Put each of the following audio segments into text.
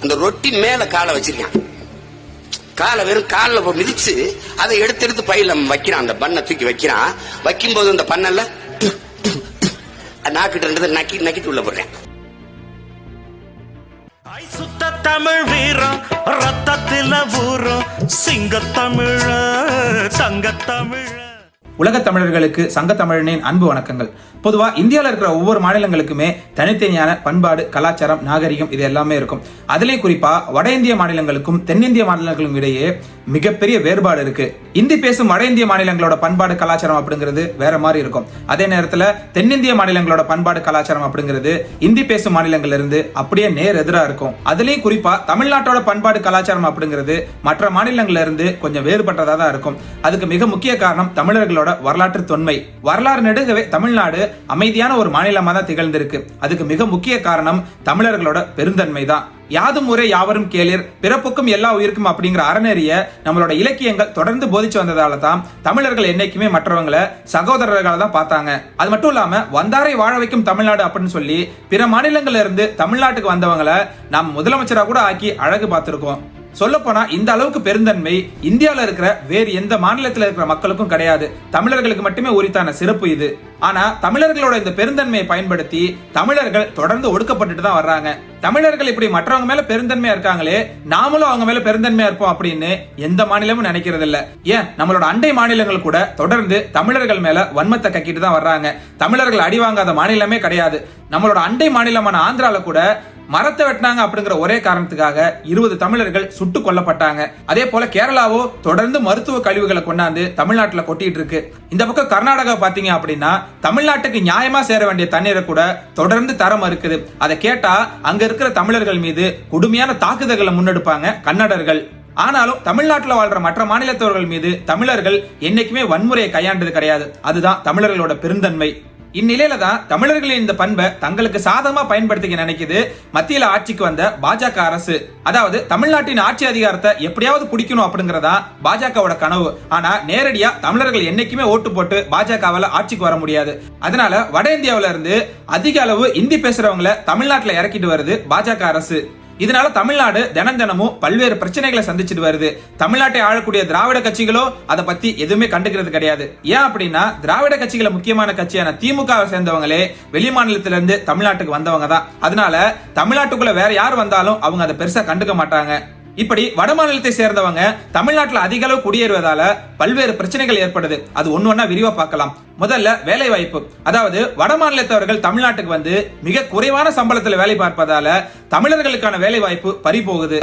அந்த ரொட்டி மேல காலை வச்சிருக்கான். காலை வெறும் காலில் மிதிச்சு அதை எடுத்து எடுத்து பையில வைக்கிறான். அந்த பண்ணை தூக்கி வைக்கிறான். வைக்கும்போது அந்த பண்ணல நாக்கிட்டு நக்கி நக்கிட்டு உள்ள போடுறேன். சுத்த தமிழ் வீரம் ரத்தத்தில ஊறும். சிங்க தமிழ தங்க தமிழ உலக தமிழர்களுக்கு சங்க தமிழனின் அன்பு வணக்கங்கள். பொதுவாக இந்தியாவில் இருக்கிற ஒவ்வொரு மாநிலங்களுக்குமே தனித்தனியான பண்பாடு கலாச்சாரம் நாகரிகம் இது எல்லாமே இருக்கும். அதுலேயும் குறிப்பாக வட இந்திய மாநிலங்களுக்கும் தென்னிந்திய மாநிலங்களுக்கும் இடையே மிகப்பெரிய வேறுபாடு இருக்கு. இந்தி பேசும் வட இந்திய மாநிலங்களோட பண்பாடு கலாச்சாரம் அப்படிங்கிறது வேற மாதிரி இருக்கும். அதே நேரத்தில் தென்னிந்திய மாநிலங்களோட பண்பாடு கலாச்சாரம் அப்படிங்கிறது இந்தி பேசும் மாநிலங்கள்ல இருந்து அப்படியே நேர் எதிராக இருக்கும். அதுலேயும் குறிப்பாக தமிழ்நாட்டோட பண்பாடு கலாச்சாரம் அப்படிங்கிறது மற்ற மாநிலங்கள்ல இருந்து கொஞ்சம் வேறுபட்டதாக தான் இருக்கும். அதுக்கு மிக முக்கிய காரணம் தமிழர்களோட வரலாற்று தொன்மை. வரலாறு நெடுகவே தமிழ்நாடு அமைதியான ஒரு மாநிலமாக தான் திகழ்ந்திருக்கு. அதுக்கு மிக முக்கிய காரணம் தமிழர்களோட பெருந்தன்மை தான் யாதும் ஊரே யாவரும் கேளிர் பிறப்புக்கும் எல்லா உயிருக்கும் அப்படிங்கிற அறநெறிய நம்மளோட இலக்கியங்கள் தொடர்ந்து போதிச்சு வந்ததால தான் தமிழர்கள் என்னைக்குமே மற்றவங்களை சகோதரர்களாக தான் பார்த்தாங்க. அது மட்டும் இல்லாம வந்தாரை வாழ வைக்கும் தமிழ்நாடு அப்படின்னு சொல்லி பிற மாநிலங்கள்ல இருந்து தமிழ்நாட்டுக்கு வந்தவங்களை நாம் முதலமைச்சரா கூட ஆக்கி அழகு பார்த்திருக்கோம். சொல்ல போனா இந்த அளவுக்கு பெருந்தன்மை இந்தியாவில் இருக்கிற வேறு எந்த மாநிலத்தில் இருக்கிற மக்களுக்கும் கிடையாது. தமிழர்களுக்கு மட்டுமே உரித்தான சிறப்பு இது. ஆனா தமிழர்களோட இந்த பெருந்தன்மையை பயன்படுத்தி தமிழர்கள் தொடர்ந்து ஒடுக்கப்பட்டுட்டு தான் வர்றாங்க. தமிழர்கள் இப்படி மற்றவங்க மேல பெருந்தன்மையா இருக்காங்களே நாமளும் அவங்க மேல பெருந்தன்மையா இருப்போம் அப்படின்னு எந்த மாநிலமும் நினைக்கிறது இல்ல ஏன்? நம்மளோட அண்டை மாநிலங்கள் கூட தொடர்ந்து தமிழர்கள் மேல வன்மத்தை கக்கிட்டு தான் வர்றாங்க. தமிழர்கள் அடி வாங்காத மாநிலமே கிடையாது. நம்மளோட அண்டை மாநிலமான ஆந்திரால கூட மரத்தை வெட்டினாங்க அப்படிங்கிற ஒரே காரணத்துக்காக இருபது தமிழர்கள் சுட்டு கொல்லப்பட்டாங்க. அதே போல கேரளாவோ தொடர்ந்து மருத்துவ கழிவுகளை கொண்டாந்து தமிழ்நாட்டில் கொட்டிட்டு இருக்கு. இந்த பக்கம் கர்நாடகா பாத்தீங்க அப்படின்னா தமிழ்நாட்டுக்கு நியாயமா சேர வேண்டிய தண்ணீரை கூட தொடர்ந்து தர மறுக்குது அதை கேட்டா அங்க இருக்கிற தமிழர்கள் மீது கொடுமையான தாக்குதல்களை முன்னெடுப்பாங்க கன்னடர்கள். ஆனாலும் தமிழ்நாட்டில் வாழ்ற மற்ற மாநிலத்தவர்கள் மீது தமிழர்கள் என்னைக்குமே வன்முறையை கையாண்டது கிடையாது. அதுதான் தமிழர்களோட பெருந்தன்மை. இந்நிலையில தான் தமிழர்களின் இந்த பண்பை தங்களுக்கு சாதகமா பயன்படுத்திக்க நினைக்குது மத்தியில ஆட்சிக்கு வந்த பாஜக அரசு. அதாவது தமிழ்நாட்டின் ஆட்சி அதிகாரத்தை எப்படியாவது பிடிக்கணும் அப்படிங்கறதா பாஜகவோட கனவு. ஆனா நேரடியா தமிழர்கள் என்னைக்குமே ஓட்டு போட்டு பாஜகவால ஆட்சிக்கு வர முடியாது. அதனால வட இந்தியாவில இருந்து அதிக அளவு இந்தி பேசுறவங்களை தமிழ்நாட்டுல இறக்கிட்டு வருது பாஜக அரசு. இதனால தமிழ்நாடு தினம் தினமும் பல்வேறு பிரச்சனைகளை சந்திச்சுட்டு வருது. தமிழ்நாட்டை ஆளக்கூடிய திராவிட கட்சிகளோ அதை பத்தி எதுவுமே கண்டுக்கிறது கிடையாது. ஏன் அப்படின்னா திராவிட கட்சிகளை முக்கியமான கட்சியான திமுகவை சேர்ந்தவங்களே வெளி மாநிலத்திலிருந்து தமிழ்நாட்டுக்கு வந்தவங்க தான். அதனால தமிழ்நாட்டுக்குள்ள வேற யார் வந்தாலும் அவங்க அதை பெருசா கண்டுக்க மாட்டாங்க. இப்படி வட மாநிலத்தை சேர்ந்தவங்க தமிழ்நாட்டில் அதிக அளவு குடியேறுவதால பல்வேறு பிரச்சனைகள் ஏற்படுது. அது ஒன்று ஒன்றா விரிவாக பார்க்கலாம். முதல்ல வேலை வாய்ப்பு அதாவது வட மாநிலத்தவர்கள் தமிழ்நாட்டுக்கு வந்து மிக குறைவான சம்பளத்தில் வேலை பார்ப்பதால தமிழர்களுக்கான வேலை வாய்ப்பு பறி போகுது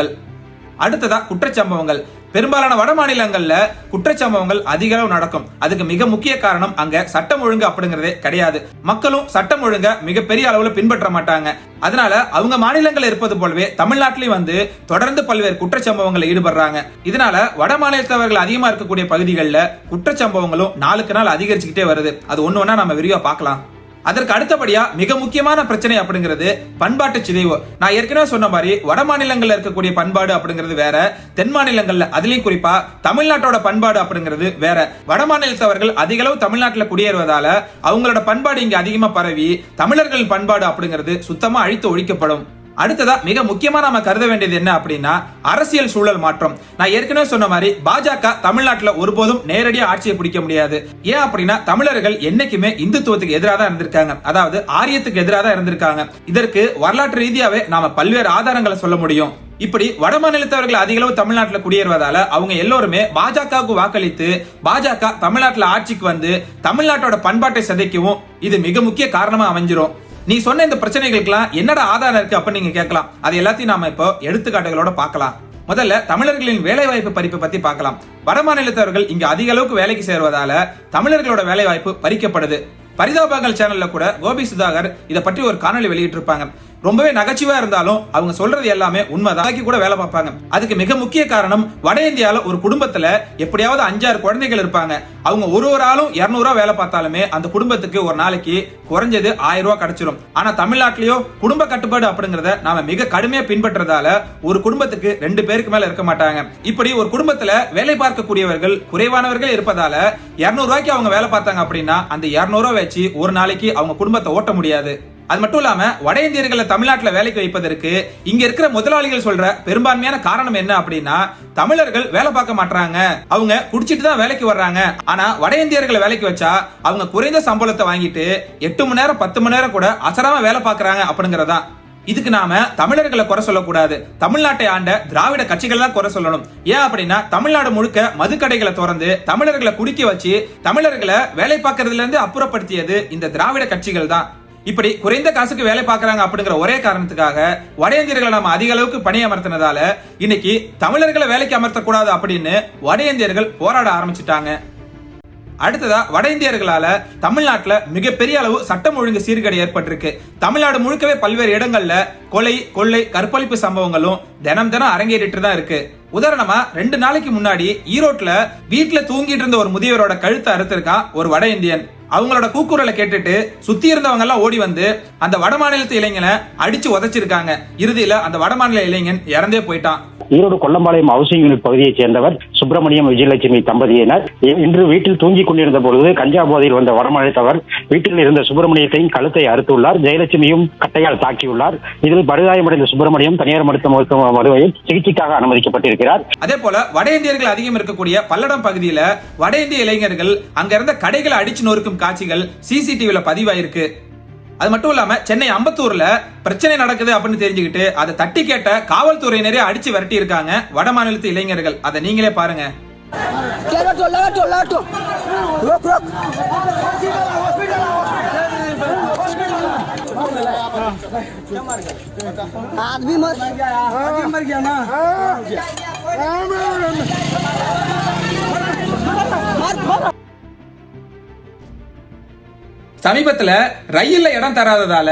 அடுத்ததா குற்றச்சம்பவங்கள். பெரும்பாலான வட மாநிலங்கள்ல குற்றச்சம்பவங்கள் அதிக அளவு நடக்கும். அதுக்கு மிக முக்கிய காரணம் அங்க சட்டம் ஒழுங்கு அப்படிங்கறதே கிடையாது. மக்களும் சட்டம் ஒழுங்க மிகப்பெரிய அளவுல பின்பற்ற மாட்டாங்க. அதனால அவங்க மாநிலங்கள் இருப்பது போலவே தமிழ்நாட்டிலையும் வந்து தொடர்ந்து பல்வேறு குற்றச்சம்பவங்களை ஈடுபடுறாங்க. இதனால வட மாநிலத்தவர்கள் அதிகமா இருக்கக்கூடிய பகுதிகளில் குற்றச்சம்பவங்களும் நாளுக்கு நாள் அதிகரிச்சுக்கிட்டே வருது. அது ஒன்று ஒன்றா நம்ம விரிவா பார்க்கலாம். அதற்கு அடுத்தபடியா மிக முக்கியமான பிரச்சனை அப்படிங்கிறது பண்பாட்டு சிதைவு. நான் ஏற்கனவே சொன்ன மாதிரி வட மாநிலங்கள்ல இருக்கக்கூடிய பண்பாடு அப்படிங்கிறது வேற தென் மாநிலங்கள்ல அதுலயும் குறிப்பா தமிழ்நாட்டோட பண்பாடு அப்படிங்கிறது வேற. வட மாநிலத்தவர்கள் அதிக அளவு தமிழ்நாட்டுல குடியேறுவதால அவங்களோட பண்பாடு இங்க அதிகமா பரவி தமிழர்கள் பண்பாடு அப்படிங்கிறது சுத்தமா அழித்து ஒழிக்கப்படும். அடுத்ததா மிக முக்கியமா நாம கருத வேண்டியது என்ன அப்படின்னா அரசியல் சூழல் மாற்றம். நான் ஏற்கனவே சொன்ன மாதிரி பாஜக தமிழ்நாட்டுல ஒருபோதும் நேரடியா ஆட்சியை பிடிக்க முடியாது. ஏன் அப்படின்னா தமிழர்கள் என்னைக்குமே இந்துத்துவத்துக்கு எதிராக தான் இருந்திருக்காங்க. அதாவது ஆரியத்துக்கு எதிராக தான் இருந்திருக்காங்க. இதற்கு வரலாற்று ரீதியாவே நாம பல்வேறு ஆதாரங்களை சொல்ல முடியும். இப்படி வட மாநிலத்தவர்கள் அதிக அளவு தமிழ்நாட்டுல குடியேறுவதால அவங்க எல்லோருமே பாஜகவுக்கு வாக்களித்து பாஜக தமிழ்நாட்டுல ஆட்சிக்கு வந்து தமிழ்நாட்டோட பண்பாட்டை சிதைக்கவும் இது மிக முக்கிய காரணமா அமைஞ்சிரும். நீ சொன்ன இந்த பிரச்சனைகளுக்கெல்லாம் என்னடா ஆதாரம் இருக்கு அப்படின்னு நீங்க கேட்கலாம். அது எல்லாத்தையும் நாம இப்போ எடுத்துக்காட்டுகளோட பார்க்கலாம். முதல்ல தமிழர்களின் வேலை வாய்ப்பு பறிப்பு பத்தி பார்க்கலாம். வட மாநிலத்தவர்கள் இங்க அதிக அளவுக்கு வேலைக்கு சேருவதால தமிழர்களோட வேலை வாய்ப்பு பறிக்கப்படுது. பரிதாபங்கள் சேனல்ல கூட கோபி சுதாகர் இதை பற்றி ஒரு காணொலி வெளியிட்டிருப்பாங்க. ரொம்பவே நகைச்சுவா இருந்தாலும் அவங்க சொல்றது எல்லாமே உண்மைதான். கூட வேலை பார்ப்பாங்க. அதுக்கு மிக முக்கிய காரணம் வட இந்தியால ஒரு குடும்பத்துல எப்படியாவது அஞ்சாறு குழந்தைகள் இருப்பாங்க. அவங்க ஒரு ஒரு ஆளும் இருநூறுவா வேலை பார்த்தாலுமே அந்த குடும்பத்துக்கு ஒரு நாளைக்கு குறைஞ்சது ஆயிரம் ரூபாய் கிடைச்சிரும். ஆனா தமிழ்நாட்டிலயோ குடும்ப கட்டுப்பாடு அப்படிங்கறத நாம மிக கடுமையா பின்பற்றதால ஒரு குடும்பத்துக்கு ரெண்டு பேருக்கு மேல இருக்க மாட்டாங்க. இப்படி ஒரு குடும்பத்துல வேலை பார்க்கக்கூடியவர்கள் குறைவானவர்கள் இருப்பதால இருநூறு ரூபாய்க்கு அவங்க வேலை பார்த்தாங்க அப்படின்னா அந்த இருநூறுவா வச்சு ஒரு நாளைக்கு அவங்க குடும்பத்தை ஓட்ட முடியாது. அது மட்டும் இல்லாம வட இந்தியர்களை தமிழ்நாட்டில் வேலைக்கு வைப்பதற்கு இங்க இருக்கிற முதலாளிகள் சொல்ற பெரும்பான்மையான காரணம் என்ன அப்படின்னா தமிழர்கள் வேலை பார்க்க மாட்டாங்க அவங்க குடிச்சிட்டு தான் வேலைக்கு வர்றாங்க. ஆனா வட இந்தியர்களை வேலைக்கு வச்சா அவங்க குறைந்த சம்பளத்தை வாங்கிட்டு எட்டு மணி நேரம் பத்து மணி நேரம் கூட அசராம வேலை பார்க்கறாங்க அப்படிங்கறதா. இதுக்கு நாம தமிழர்களை குறை சொல்லக்கூடாது. தமிழ்நாட்டை ஆண்ட திராவிட கட்சிகள் தான் குறை சொல்லணும். ஏன் அப்படின்னா தமிழ்நாடு முழுக்க மதுக்கடைகளை திறந்து தமிழர்களை குடிக்க வச்சு தமிழர்களை வேலை பார்க்கறதுல இருந்து அப்புறப்படுத்தியது இந்த திராவிட கட்சிகள் தான். இப்படி குறைந்த காசுக்கு வேலை பார்க்கறாங்க அப்படிங்கிற ஒரே காரணத்துக்காக வட இந்தியர்களை நம்ம அதிக அளவுக்கு பணி அமர்த்தினதால இன்னைக்கு தமிழர்களை வேலைக்கு அமர்த்தக்கூடாது அப்படின்னு வட இந்தியர்கள் போராட ஆரம்பிச்சிட்டாங்க. அடுத்ததா வட இந்தியர்களால தமிழ்நாட்டில் மிகப்பெரிய அளவு சட்டம் ஒழுங்கு சீர்கேடு ஏற்பட்டிருக்கு. தமிழ்நாடு முழுக்கவே பல்வேறு இடங்கள்ல கொலை கொள்ளை கற்பழிப்பு சம்பவங்களும் தினம் தினம் அரங்கேறிட்டு தான் இருக்கு. உதாரணமா ரெண்டு நாளைக்கு முன்னாடி ஈரோட்ல வீட்டுல தூங்கிட்டு இருந்த ஒரு முதியவரோட கழுத்தை அறுத்திருக்கான் ஒரு வட இந்தியன். அவங்களோட கூக்குரலை கேட்டுட்டு சுத்தி இருந்தவங்க எல்லாம் ஓடி வந்து அந்த வட மாநிலத்து இளைஞனை அடிச்சு உதைச்சிருக்காங்க. இறுதியில அந்த வட மாநில இளைஞன் இறந்தே போயிட்டான். ஈரோடு கொல்லம்பாளையம் ஹவுசிங் யூனிட் பகுதியைச் சேர்ந்தவர் சுப்பிரமணியம் விஜயலட்சுமி தம்பதியினர். இன்று வீட்டில் தூங்கிக் கொண்டிருந்த பொழுது கஞ்சா போதையில் வந்த வரமழைத்தவர் வீட்டில் இருந்த சுப்பிரமணியத்தையும் கழுத்தை அறுத்துள்ளார். ஜெயலட்சுமியும் கட்டையால் தாக்கியுள்ளார். இதில் படுகாயமடைந்த சுப்பிரமணியம் தனியார் மருத்துவ மருத்துவமனையில் சிகிச்சைக்காக அனுமதிக்கப்பட்டிருக்கிறார். அதே போல வட இந்தியர்கள் அதிகம் இருக்கக்கூடிய பல்லடம் பகுதியில வட இந்திய இளைஞர்கள் அங்க இருந்த கடைகளை அடிச்சு நொறுக்கும் காட்சிகள் சிசிடிவில பதிவாயிருக்கு அது மட்டும் இல்லாம சென்னை அம்பத்தூர்ல பிரச்சனை நடக்குது அப்படின்னு தெரிஞ்சுக்கிட்டு அதை தட்டி கேட்ட காவல்துறையினரே அடிச்சு விரட்டி இருக்காங்க வட மாநிலத்து இளைஞர்கள் அதை நீங்களே பாருங்க लगाटो लगाटो लगाटो रोक रोक आदमी मर आदमी मर गया ना சமீபத்துல ரயில்ல இடம் தராததால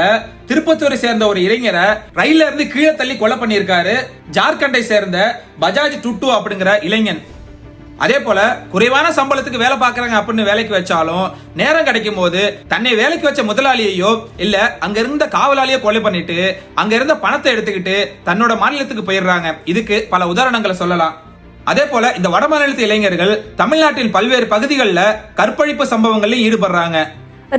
திருப்பத்தூரை சேர்ந்த ஒரு இளைஞரை ரயில்ல இருந்து கீழே தள்ளி கொலை பண்ணியிருக்காரு. ஜார்க்கண்டை சேர்ந்த பஜாஜ் டுட்டு அப்படிங்கிற இளைஞன். அதே போல குறைவான சம்பளத்துக்கு வேலை பார்க்கறாங்க அப்படின்னு வேலைக்கு வச்சாலும் நேரம் கிடைக்கும் போது தன்னை வேலைக்கு வச்ச முதலாளியையோ இல்ல அங்க இருந்த காவலாளியோ கொலை பண்ணிட்டு அங்க இருந்த பணத்தை எடுத்துக்கிட்டு தன்னோட மாநிலத்துக்கு போயிடுறாங்க. இதுக்கு பல உதாரணங்களை சொல்லலாம். அதே போல இந்த வட மாநிலத்து இளைஞர்கள் தமிழ்நாட்டின் பல்வேறு பகுதிகளில் கற்பழிப்பு சம்பவங்களில் ஈடுபடுறாங்க.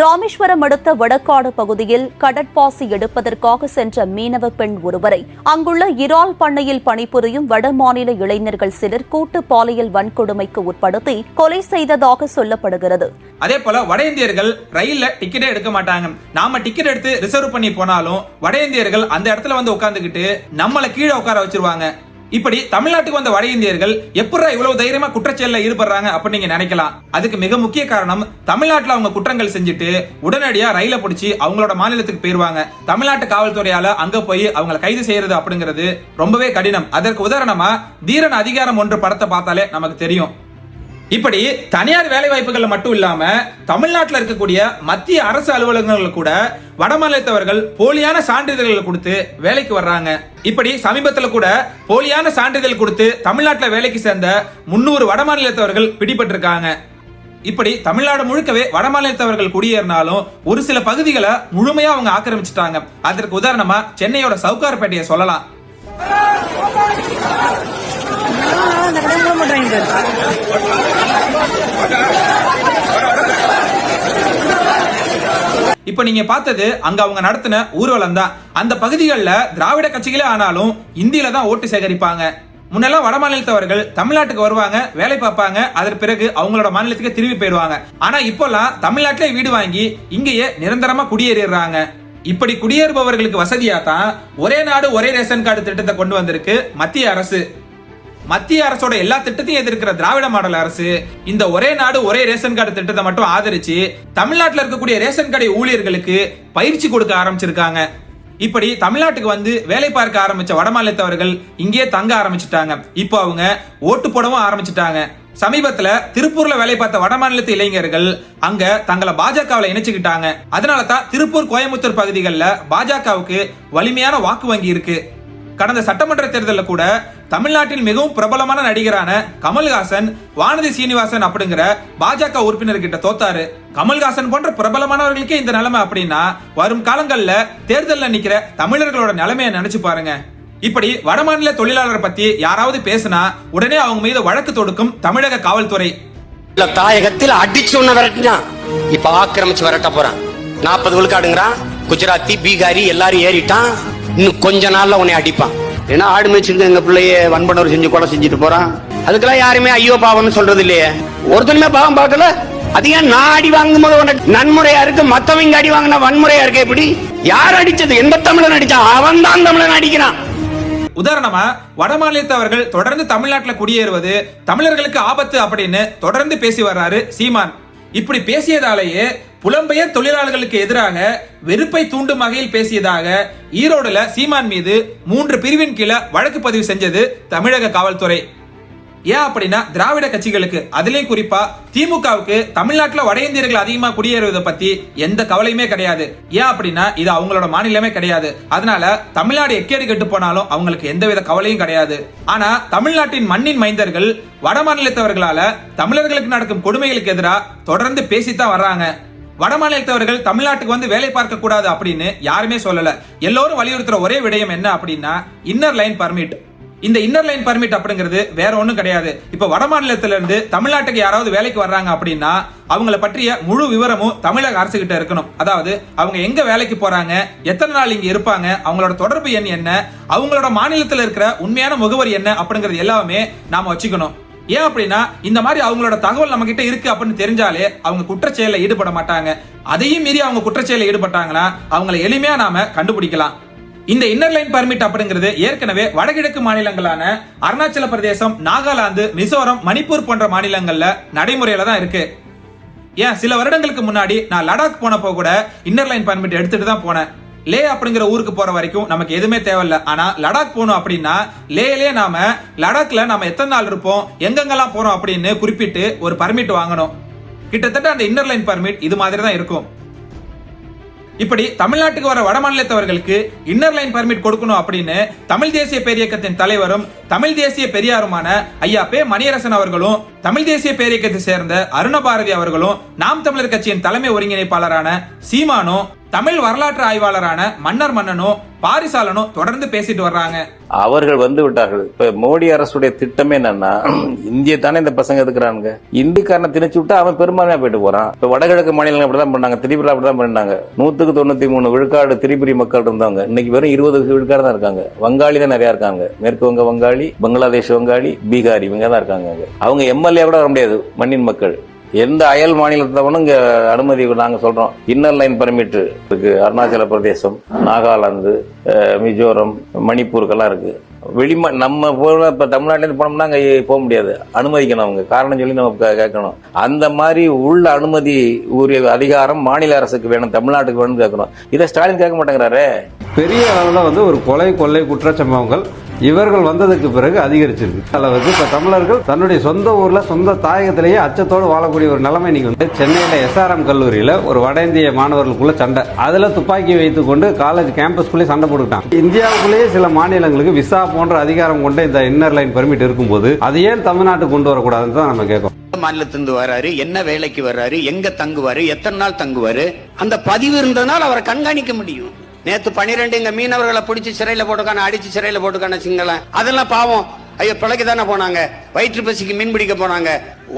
ராமேஸ்வரம் அடுத்த வடக்காடு பகுதியில் கடற்பாசி எடுப்பதற்காக சென்ற மீனவ பெண் ஒருவரை அங்குள்ள இறால் பண்ணையில் பணிபுரியும் வடமாநில இளைஞர்கள் சிலர் கூட்டு பாலியல் வன்கொடுமைக்கு உட்படுத்தி கொலை செய்ததாக சொல்லப்படுகிறது. அதே போல வட இந்தியர்கள் ரயில்ல டிக்கெட்டே எடுக்க மாட்டாங்க. நாம டிக்கெட் எடுத்து ரிசர்வ் பண்ணி போனாலும் வட இந்தியர்கள் அந்த இடத்துல வந்து உட்காந்துக்கிட்டு நம்மள கீழே உட்கார வச்சிருவாங்க. இப்படி தமிழ்நாட்டுக்கு வந்த வட இந்தியர்கள் எப்படா இவ்வளவு தைரியமா குற்றச்செயல்ல ஈடுபடுறாங்க அப்படின்னு நீங்க நினைக்கலாம். அதுக்கு மிக முக்கிய காரணம் தமிழ்நாட்டுல அவங்க குற்றங்கள் செஞ்சுட்டு உடனடியா ரயில பிடிச்சி அவங்களோட மாநிலத்துக்கு போயிருவாங்க. தமிழ்நாட்டு காவல்துறையால அங்க போய் அவங்களை கைது செய்யறது அப்படிங்கிறது ரொம்பவே கடினம். அதற்கு உதாரணமா தீரன் அதிகாரம் ஒன்று படத்தை பார்த்தாலே நமக்கு தெரியும். இப்படி தனியார் வேலை வாய்ப்புகள் மட்டும் இல்லாம தமிழ்நாட்டில் இருக்கக்கூடிய மத்திய அரசு அலுவலகங்கள் கூட வடமாநிலத்தவர்கள் போலியான சான்றிதழ்கள் கொடுத்து வேலைக்கு வர்றாங்க. இப்படி சமீபத்தில் கூட போலியான சான்றிதழ் கொடுத்து தமிழ்நாட்டில் வேலைக்கு சேர்ந்த முன்னூறு வடமாநிலத்தவர்கள் பிடிபட்டிருக்காங்க. இப்படி தமிழ்நாடு முழுக்கவே வடமாநிலத்தவர்கள் குடியேறினாலும் ஒரு சில பகுதிகளை முழுமையா அவங்க ஆக்கிரமிச்சிட்டாங்க. அதற்கு உதாரணமா சென்னையோட சவுகார்பேட்டையை சொல்லலாம். இப்ப நீங்க பார்த்தது அங்க அவங்க நடத்தின ஊர்வலம் தான் அந்த பகுதிகளில் திராவிட கட்சிகளே ஆனாலும் இந்தியில தான் ஓட்டு சேகரிப்பாங்க. முன்னெல்லாம் வட மாநிலத்தவர்கள் தமிழ்நாட்டுக்கு வருவாங்க வேலை பார்ப்பாங்க அதன் பிறகு அவங்களோட மாநிலத்துக்கு திரும்பி போயிடுவாங்க. ஆனா இப்போல்லாம் தமிழ்நாட்டிலே வீடு வாங்கி இங்கேயே நிரந்தரமா குடியேறிடுறாங்க. இப்படி குடியேறுபவர்களுக்கு வசதியா தான் ஒரே நாடு ஒரே ரேஷன் கார்டு திட்டத்தை கொண்டு வந்திருக்கு மத்திய அரசு. மத்திய அரசோட எல்லா திட்டத்தையும் எதிர்க்கிற திராவிட மாடல் அரசு இந்த ஒரே நாடு ஒரே ரேஷன் கார்டு திட்டத்தை மட்டும் ஆதரிச்சு தமிழ்நாட்டில் இருக்கக்கூடிய ரேஷன் கடை ஊழியர்களுக்கு பயிற்சி கொடுக்க ஆரம்பிச்சிருக்காங்க. இப்படி தமிழ்நாட்டுக்கு வந்து வேலை பார்க்க ஆரம்பிச்ச வடமாநிலத்தவர்கள் இங்கேயே தங்க ஆரம்பிச்சிட்டாங்க. இப்போ அவங்க ஓட்டு போடவும் ஆரம்பிச்சிட்டாங்க. சமீபத்துல திருப்பூர்ல வேலை பார்த்த வடமாநிலத்து இளைஞர்கள் அங்க தங்களை பாஜகவில் இணைச்சுக்கிட்டாங்க. அதனால தான் திருப்பூர் கோயம்புத்தூர் பகுதிகளில் பாஜகவுக்கு வலிமையான வாக்கு வங்கி இருக்கு. கடந்த சட்டமன்ற தேர்தலில் கூட தமிழ்நாட்டில் மிகவும் பிரபலமான நடிகரான கமல்ஹாசன் வானதி சீனிவாசன் அப்படிங்கிற பாஜக உறுப்பினர்கிட்ட தோத்தாரு. கமல்ஹாசன் போன்ற பிரபலமானவர்களுக்கே இந்த நிலைமை அப்படின்னா வரும் காலங்கள்ல தேர்தலில் நிக்கிற தமிழர்களோட நிலைமையை நினைச்சு பாருங்க. இப்படி வடமாநில தொழிலாளர் பத்தி யாராவது பேசினா உடனே அவங்க மீது வழக்கு தொடுக்கும் தமிழக காவல்துறை. தாயகத்தில் அடிச்சு ஒண்ணு விரட்டினான் இப்ப ஆக்கிரமிச்சு விரட்ட போறான். நாற்பது விழுக்காடுங்கிறான். குஜராத்தி பீகாரி எல்லாரும் ஏறிட்டான். இன்னும் கொஞ்ச நாள்ல உன்னை அடிப்பான். ஏன்னா ஆடு மேய்ச்சிருக்க எங்க பிள்ளைய வன்பனர் செஞ்சு கொலை செஞ்சுட்டு போறான். அதுக்கெல்லாம் யாருமே ஐயோ பாவம்னு சொல்றது இல்லையே ஒருத்தனுமே பாவம் பார்க்கல. அது ஏன் நான் அடி வாங்கும் போது உனக்கு நன்முறையா இருக்கு? மத்தவங்க அடி வாங்கினா வன்முறையா இருக்கு எப்படி யார் அடிச்சது? எந்த தமிழன் அடிச்சான்? அவன் தான் தமிழன் அடிக்கிறான். உதாரணமா வட மாநிலத்தவர்கள் தொடர்ந்து தமிழ்நாட்டில் குடியேறுவது தமிழர்களுக்கு ஆபத்து அப்படின்னு தொடர்ந்து பேசி வர்றாரு சீமான். இப்படி பேசியதாலேயே புலம்பெயர் தொழிலாளர்களுக்கு எதிராக வெறுப்பை தூண்டும் வகையில் பேசியதாக ஈரோடுல சீமான் மீது மூன்று பிரிவின் கீழே வழக்கு பதிவு செஞ்சது தமிழக காவல்துறை. ஏன் அப்படின்னா திராவிட கட்சிகளுக்கு அதுலேயும் குறிப்பா திமுகவுக்கு தமிழ்நாட்டில் வட இந்தியர்கள் அதிகமா குடியேறுவதை பத்தி எந்த கவலையுமே கிடையாது. ஏன் அப்படின்னா இது அவங்களோட மாநிலமே கிடையாது. அதனால தமிழ்நாடு எக்கேடு கெட்டு போனாலும் அவங்களுக்கு எந்தவித கவலையும் கிடையாது. ஆனா தமிழ்நாட்டின் மண்ணின் மைந்தர்கள் வட மாநிலத்தவர்களால தமிழர்களுக்கு நடக்கும் கொடுமைகளுக்கு எதிராக தொடர்ந்து பேசித்தான் வர்றாங்க. வடமாநிலத்தவர்கள் தமிழ்நாட்டுக்கு வந்து வேலை பார்க்க கூடாது அப்படின்னு யாருமே சொல்லல. எல்லோரும் வலியுறுத்துற ஒரே விடயம் என்ன அப்படின்னா இன்னர் லைன் பர்மிட் இந்த இன்னர் லைன் பர்மிட் அப்படிங்கிறது வேற ஒன்றும் கிடையாது. இப்போ வட இருந்து தமிழ்நாட்டுக்கு யாராவது வேலைக்கு வர்றாங்க அப்படின்னா அவங்கள பற்றிய முழு விவரமும் தமிழக அரசு கிட்ட இருக்கணும். அதாவது அவங்க எங்க வேலைக்கு போறாங்க எத்தனை நாள் இங்க இருப்பாங்க அவங்களோட தொடர்பு எண் என்ன அவங்களோட மாநிலத்தில் இருக்கிற உண்மையான முகவரி என்ன அப்படிங்கிறது எல்லாமே நாம வச்சுக்கணும். ஏன் அப்படின்னா இந்த மாதிரி அவங்களோட தகவல் நம்ம கிட்ட இருக்கு அப்படின்னு தெரிஞ்சாலே அவங்க குற்றச்செயல ஈடுபட மாட்டாங்க. அதையும் மீறி அவங்க குற்றச்செயல ஈடுபட்டாங்கன்னா அவங்களை எளிமையா நாம கண்டுபிடிக்கலாம். இந்த இன்னர் லைன் பர்மிட் அப்படிங்கிறது ஏற்கனவே வடகிழக்கு மாநிலங்களான அருணாச்சல பிரதேசம் நாகாலாந்து மிசோரம் மணிப்பூர் போன்ற மாநிலங்கள்ல நடைமுறையில தான் இருக்கு. ஏன்? சில வருடங்களுக்கு முன்னாடி நான் லடாக் போனப்போ கூட இன்னர் லைன் பர்மிட் எடுத்துட்டு தான் போனேன். லே அப்படிங்கிற ஊருக்கு போற வரைக்கும் நமக்கு எதுவுமே தேவையில்ல. ஆனா லடாக் போகணும் அப்படின்னா லேலே நாம லடாக்ல நாம எத்தனை நாள் இருப்போம் எங்கெங்கெல்லாம் போறோம் அப்படின்னு குறிப்பிட்டு ஒரு பர்மிட் வாங்கணும். கிட்டத்தட்ட அந்த இன்னர் லைன் பர்மிட் இது மாதிரி தான் இருக்கும். இப்படி தமிழ்நாட்டுக்கு வர வடமாநிலத்தவர்களுக்கு இன்னர் லைன் பர்மிட் கொடுக்கணும் அப்படின்னு தமிழ் தேசிய பேரியக்கத்தின் தலைவரும் தமிழ் தேசிய பெரியாருமான ஐயா பே மணியரசன் அவர்களும் தமிழ் தேசிய பேரியக்கத்தை சேர்ந்த அருணபாரதி அவர்களும் நாம் தமிழர் கட்சியின் தலைமை ஒருங்கிணைப்பாளரான சீமானும் தமிழ் வரலாற்று ஆய்வாளரான மன்னர் மன்னனும் பாரிசாலனும் தொடர்ந்து பேசிட்டு வர்றாங்க. அவர்கள் வந்து விட்டார்கள். இப்ப மோடி அரசுடைய திட்டமே என்னன்னா இந்திய தானே இந்த பசங்க இருக்கிறானுங்க இந்திக்காரனை திணிச்சு விட்டா அவன் பெரும்பான்மையா போயிட்டு போறான். இப்ப வடகிழக்கு மாநிலங்கள் அப்படிதான் பண்ணாங்க திரிபுரா அப்படிதான் பண்ணாங்க நூத்துக்கு தொண்ணூத்தி மூணு விழுக்காடு திரிபுரி மக்கள் இருந்தாங்க. இன்னைக்கு வெறும் இருபது விழுக்காடு தான் இருக்காங்க. வங்காளி தான் நிறைய இருக்காங்க. மேற்கு வங்க வங்காளி பங்களாதேஷ் வங்காளி பீகாரி இவங்க தான் இருக்காங்க அவங்க எம்எல்ஏ கூட வர முடியாது மண்ணின் மக்கள். எந்த அயல் மாநிலத்தவனும் இங்க அனுமதி நாங்க சொல்றோம். இன்னர் லைன் பர்மிட் இருக்கு. அருணாச்சல பிரதேசம் நாகாலாந்து மிசோரம் மணிப்பூருக்கெல்லாம் இருக்கு. வெளிமா நம்ம போன இப்ப தமிழ்நாட்டிலேருந்து போனோம்னா அங்கே போக முடியாது. அனுமதிக்கணும் அவங்க. காரணம் சொல்லி நம்ம கேட்கணும். அந்த மாதிரி உள்ள அனுமதி உரிய அதிகாரம் மாநில அரசுக்கு வேணும் தமிழ்நாட்டுக்கு வேணும்னு கேட்கணும். இதை ஸ்டாலின் கேட்க மாட்டேங்கிறாரே. பெரிய அளவில் வந்து ஒரு கொலை கொள்ளை குற்றச்சம்பவங்கள் இவர்கள் வந்ததுக்கு பிறகு அதிகரிச்சிருக்கு. அளவுக்கு இப்போ தமிழர்கள் தன்னுடைய சொந்த ஊர்ல சொந்த தாயகத்திலேயே அச்சத்தோடு வாழக்கூடிய ஒரு நிலைமை நீங்க வந்து சென்னையில எஸ்ஆர்எம் கல்லூரியில ஒரு வட இந்திய மாணவர்களுக்குள்ள சண்டை. அதுல துப்பாக்கி வைத்துக் கொண்டு காலேஜ் கேம்பஸ்குள்ளேயே சண்டை போட்டுக்கிட்டான் இந்தியாவுக்குள்ளேயே சில மாநிலங்களுக்கு விசா போன்ற அதிகாரம் கொண்ட இந்த இன்னர் லைன் பெர்மிட் இருக்கும்போது அது ஏன் தமிழ்நாட்டுக்கு கொண்டு வரக்கூடாதுன்னு தான் நம்ம கேட்கும் மாநிலத்திலிருந்து வர்றாரு என்ன வேலைக்கு வர்றாரு எங்க தங்குவாரு? எத்தனை நாள் தங்குவாரு? அந்த பதிவு இருந்ததுனால அவரை கண்காணிக்க முடியும். நேத்து பனிரெண்டு இங்க மீனவர்களை பிடிச்சி சிறையில போட்டுக்கான அடிச்சு சிறையில போட்டுக்கான சிங்களம். அதெல்லாம் பாவம். ஐயோ பிழைக்கு தானே போனாங்க. வயிற்று பசிக்கு மீன் பிடிக்க போனாங்க.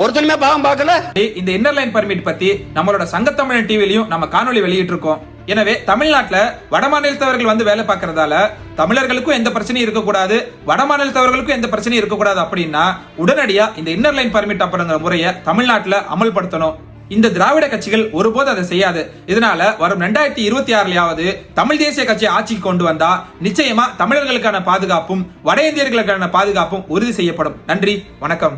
ஒருத்தனுமே பாவம் பார்க்கல. இந்த இன்னர் லைன் பர்மிட் பத்தி நம்மளோட சங்கத்தமிழன் டிவிலையும் நம்ம காணொளி வெளியிட்டு இருக்கோம் எனவே தமிழ்நாட்டில் வட மாநிலத்தவர்கள் வந்து வேலை பார்க்கறதால தமிழர்களுக்கும் எந்த பிரச்சனையும் இருக்கக்கூடாது. வட மாநிலத்தவர்களுக்கும் எந்த பிரச்சனையும் இருக்கக்கூடாது அப்படின்னா உடனடியாக இந்த இன்னர் லைன் பர்மிட் அப்படிங்கிற முறையை தமிழ்நாட்டில் அமல்படுத்தணும். இந்த திராவிட கட்சிகள் ஒருபோது அதை செய்யாது. இதனால வரும் ரெண்டாயிரத்தி இருபத்தி ஆறுலயாவது தமிழ் தேசிய கட்சி ஆட்சிக்கு கொண்டு வந்தா நிச்சயமா தமிழர்களுக்கான பாதுகாப்பும் வட இந்தியர்களுக்கான பாதுகாப்பும் உறுதி செய்யப்படும். நன்றி வணக்கம்.